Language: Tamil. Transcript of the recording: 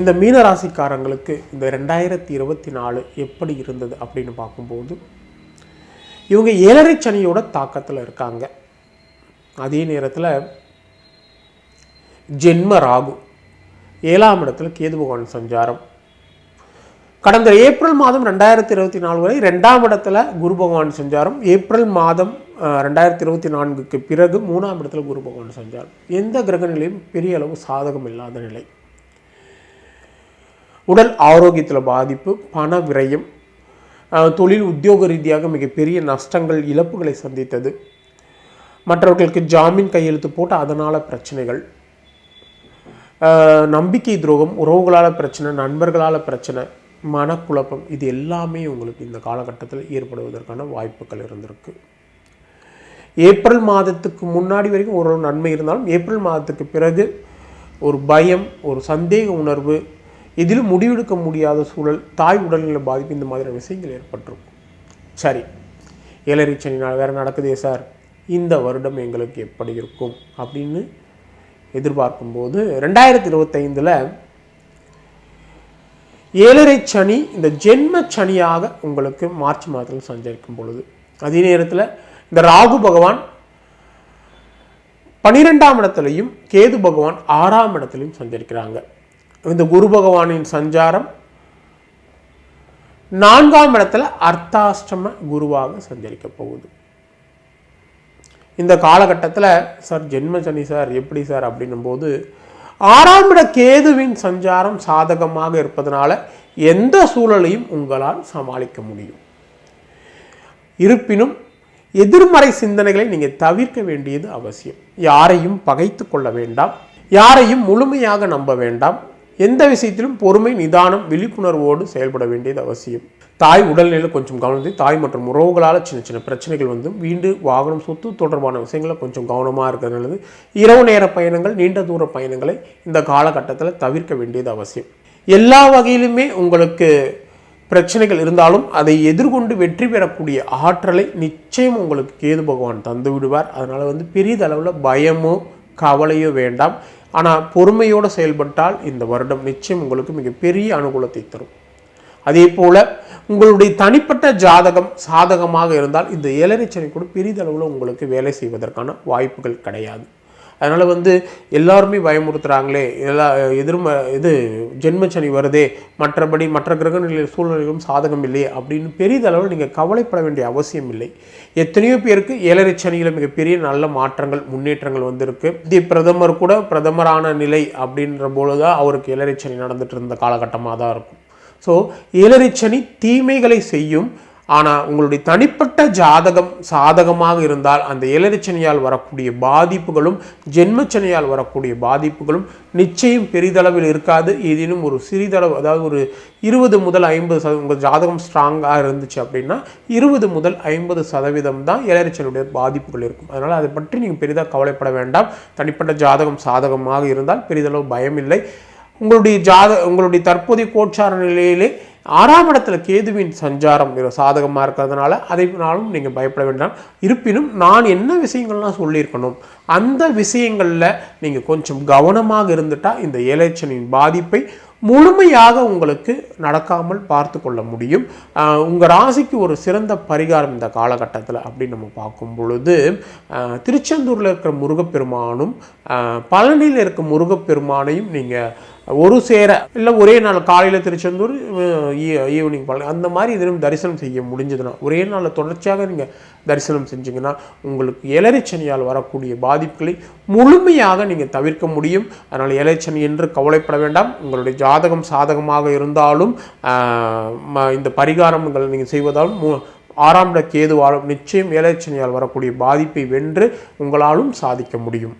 இந்த மீனராசிக்காரங்களுக்கு இந்த ரெண்டாயிரத்தி இருபத்தி நாலு எப்படி இருந்தது அப்படின்னு பார்க்கும்போது இவங்க ஏழரை சனியோட தாக்கத்தில் இருக்காங்க. அதே நேரத்தில் ஜென்ம ராகு ஏழாம் இடத்துல கேது பகவான் சஞ்சாரம். கடந்த ஏப்ரல் மாதம் ரெண்டாயிரத்தி இருபத்தி நாலு வரை ரெண்டாம் இடத்துல குரு பகவான் சஞ்சாரம். ஏப்ரல் மாதம் ரெண்டாயிரத்தி இருபத்தி நான்குக்கு பிறகு மூணாம் இடத்துல குரு பகவான் சஞ்சாரம். எந்த கிரக நிலையும் பெரிய அளவு சாதகம் இல்லாத நிலை. உடல் ஆரோக்கியத்தில் பாதிப்பு பண விரயம் தொழில் உத்தியோக ரீதியாக மிகப்பெரிய நஷ்டங்கள் இழப்புகளை சந்தித்தது. மற்றவர்களுக்கு ஜாமீன் கையெழுத்து போட்டு அதனால் பிரச்சனைகள். நம்பிக்கை துரோகம் உறவுகளால் பிரச்சனை நண்பர்களால் பிரச்சனை மனக்குழப்பம் இது எல்லாமே உங்களுக்கு இந்த காலகட்டத்தில் ஏற்படுவதற்கான வாய்ப்புகள் இருந்திருக்கு. ஏப்ரல் மாதத்துக்கு முன்னாடி வரைக்கும் ஒரு நன்மை இருந்தாலும் ஏப்ரல் மாதத்துக்கு பிறகு ஒரு பயம் ஒரு சந்தேக உணர்வு இதிலும் முடிவெடுக்க முடியாத சூழல் தாய் உடல்நல பாதிப்பு இந்த மாதிரியான விஷயங்கள் ஏற்பட்டிருக்கும். சரி ஏழரை சனி நாள் வேறு நடக்குதே சார். இந்த வருடம் எங்களுக்கு எப்படி இருக்கும் அப்படின்னு எதிர்பார்க்கும்போது ரெண்டாயிரத்தி இருபத்தைந்தில் ஏழரை சனி இந்த ஜென்ம சனியாக உங்களுக்கு மார்ச் மாதத்தில் சஞ்சரிக்கும் பொழுது அதே நேரத்தில் இந்த ராகு பகவான் பனிரெண்டாம் இடத்துலையும் கேது பகவான் ஆறாம் இடத்துலையும் சஞ்சரிக்கிறாங்க. இந்த குரு பகவானின் சஞ்சாரம் நான்காம் இடத்துல அர்த்தாஷ்டம குருவாக சஞ்சரிக்க போகுது. இந்த காலகட்டத்தில் சார் ஜென்ம சனி சார் எப்படி சார் அப்படின்னும் போது ஆறாம் இட கேதுவின் சஞ்சாரம் சாதகமாக இருப்பதனால எந்த சூழலையும் உங்களால் சமாளிக்க முடியும். இருப்பினும் எதிர்மறை சிந்தனைகளை நீங்கள் தவிர்க்க வேண்டியது அவசியம். யாரையும் பகைத்து கொள்ள வேண்டாம். யாரையும் முழுமையாக நம்ப வேண்டாம். எந்த விஷயத்திலும் பொறுமை நிதானம் விழிப்புணர்வோடு செயல்பட வேண்டியது அவசியம். தாய் உடல்நிலையில் கொஞ்சம் கவனித்து தாய் மற்றும் உறவுகளால் சின்ன சின்ன பிரச்சனைகள் வந்து வீண்டு வாகனம் சொத்து தொடர்பான விஷயங்களை கொஞ்சம் கவனமாக இருக்கிறது நல்லது. இரவு நேர பயணங்கள் நீண்ட தூர பயணங்களை இந்த காலகட்டத்தில் தவிர்க்க வேண்டியது அவசியம். எல்லா வகையிலுமே உங்களுக்கு பிரச்சனைகள் இருந்தாலும் அதை எதிர்கொண்டு வெற்றி பெறக்கூடிய ஆற்றலை நிச்சயம் உங்களுக்கு கேது பகவான் தந்து விடுவார். அதனால் வந்து பெரிதளவில் பயமோ கவலையோ வேண்டாம். ஆனால் பொறுமையோடு செயல்பட்டால் இந்த வருடம் நிச்சயம் உங்களுக்கு மிகப்பெரிய அனுகூலத்தை தரும். அதே போல் உங்களுடைய தனிப்பட்ட ஜாதகம் சாதகமாக இருந்தால் இந்த ஏழரை சனி கூட பெரிதளவில் உங்களுக்கு வேலை செய்வதற்கான வாய்ப்புகள் கிடையாது. அதனால் வந்து எல்லாருமே பயமுறுத்துகிறாங்களே எல்லா எதிர்ம இது ஜென்மச்சனி வருதே. மற்றபடி மற்ற கிரக நிலை சூழ்நிலைகளும் சாதகம் இல்லையே அப்படின்னு பெரிதளவில் நீங்கள் கவலைப்பட வேண்டிய அவசியம் இல்லை. எத்தனையோ பேருக்கு ஏழரை சனியில் மிகப்பெரிய நல்ல மாற்றங்கள் முன்னேற்றங்கள் வந்திருக்கு. இந்திய பிரதமர் கூட பிரதமரான நிலை அப்படின்ற பொழுது தான் அவருக்கு ஏழரை சனி நடந்துட்டு இருந்த காலகட்டமாக தான் இருக்கும். ஸோ ஏழரை சனி தீமைகளை செய்யும் ஆனால் உங்களுடைய தனிப்பட்ட ஜாதகம் சாதகமாக இருந்தால் அந்த ஏழரைச்சனியால் வரக்கூடிய பாதிப்புகளும் ஜென்மச்சனையால் வரக்கூடிய பாதிப்புகளும் நிச்சயம் பெரிதளவில் இருக்காது. ஏதேனும் ஒரு சிறிதளவு அதாவது ஒரு இருபது முதல் ஐம்பது சதவீதம் உங்கள் ஜாதகம் ஸ்ட்ராங்காக இருந்துச்சு அப்படின்னா இருபது முதல் ஐம்பது சதவீதம் தான் ஏழரைச்சனுடைய பாதிப்புகள் இருக்கும். அதனால் அதை பற்றி நீங்கள் பெரிதாக கவலைப்பட வேண்டாம். தனிப்பட்ட ஜாதகம் சாதகமாக இருந்தால் பெரிதளவு பயம் இல்லை உங்களுடைய ஜாத உங்களுடைய தற்போதைய கோட்சார நிலையிலே ஆறாம் இடத்துல கேதுவின் சஞ்சாரம் சாதகமாக இருக்கிறதுனால அதைனாலும் நீங்கள் பயப்பட வேண்டாம். இருப்பினும் நான் என்ன விஷயங்கள்லாம் சொல்லியிருக்கணும் அந்த விஷயங்களில் நீங்கள் கொஞ்சம் கவனமாக இருந்துட்டால் இந்த ஏழைச்சனின் பாதிப்பை முழுமையாக உங்களுக்கு நடக்காமல் பார்த்து கொள்ள முடியும். உங்கள் ராசிக்கு ஒரு சிறந்த பரிகாரம் இந்த காலகட்டத்தில் அப்படின்னு நம்ம பார்க்கும் பொழுது திருச்செந்தூரில் இருக்கிற முருகப்பெருமானும் பழனியில் இருக்க முருகப்பெருமானையும் நீங்கள் ஒரு சேர இல்லை ஒரே நாள் காலையில் திருச்செந்தூர் ஈவினிங் பழனி அந்த மாதிரி இதிலும் தரிசனம் செய்ய முடிஞ்சதுன்னா ஒரே நாளில் தொடர்ச்சியாக நீங்கள் தரிசனம் செஞ்சிங்கன்னா உங்களுக்கு எலரிச்சனியால் வரக்கூடிய பாதிப்புகளை முழுமையாக நீங்கள் தவிர்க்க முடியும். அதனால் எலரிச்சனி என்று கவலைப்பட வேண்டாம். உங்களுடைய ஜாதகம் சாதகமாக இருந்தாலும் ம- இந்த பரிகாரங்கள் நீங்கள் செய்வதாலும் மூ ஆறாம் இட கேதுவாலும் நிச்சயம் ஏழரைச்சனியால் வரக்கூடிய பாதிப்பை வென்று உங்களாலும் சாதிக்க முடியும்.